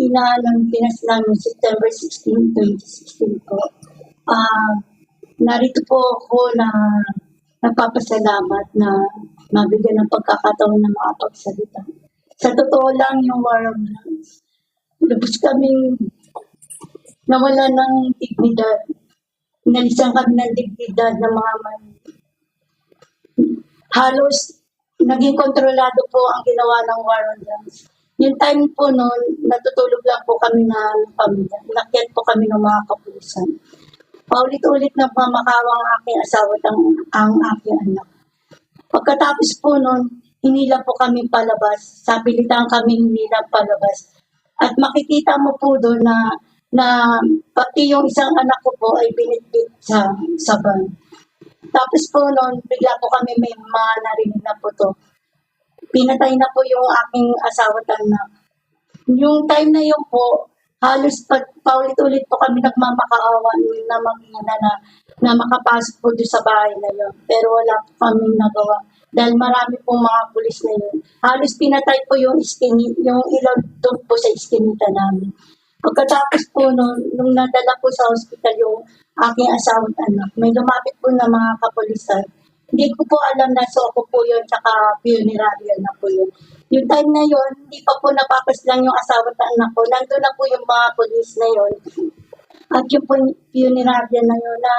ina ng Pinas namin September 16, 2016 po. Ah, narito po ako na nagpapasalamat na nabigyan ng pagkakataon na makapagsalita. Sa totoo lang yung war of drugs, lubos kaming nawala ng dignidad. Inalisan kami ng dignidad ng mga man. Halos naging kontrolado po ang ginawa ng war on drugs. Yung time po noon, natutulog lang po kami ng pamilya. Nakyat po kami ng mga kapulisan. Paulit-ulit na pamakawang aking asawa at ang, ang aking anak. Pagkatapos po noon, hinila po kami palabas. Sapilitan kami hinila palabas. At makikita mo po doon na na pati yung isang anak ko po ay binitbit sa sa van. Tapos po noon, bigla po kami may mga narinig na po to. Pinatay na po yung aking asawa at. Yung time na yun po, halos pag paulit-ulit po kami nagmamakaawa na mag-ina na, na makapasok po doon sa bahay na yun. Pero wala po kaming nagawa. Dahil marami pong mga pulis na yun. Halos pinatay po yung, iskini, yung ilaw doon po sa iskinita namin. Pagkatapos po nung, nung nadala po sa hospital yung aking asawa at anak, may lumapit po na mga kapulisan. Hindi ko po alam na so ako po yun, tsaka funeral na po yun. Yung time na yun, hindi pa po napapaslang yung asawa at anak ko. Nandun na po yung mga pulis na yun. At yung po, funeral na yun na,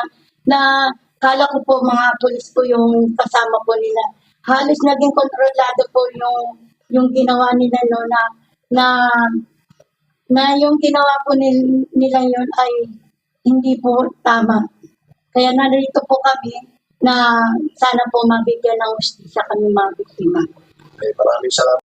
na kala ko po mga pulis po yung kasama po nila. Halos naging kontrolado po yung yung ginawa nila no na na na yung ginawa po nil, nila yun ay hindi po tama. Kaya narito po kami na sana po mabigyan ng ustisya kami mga biktima. Okay, maraming salamat.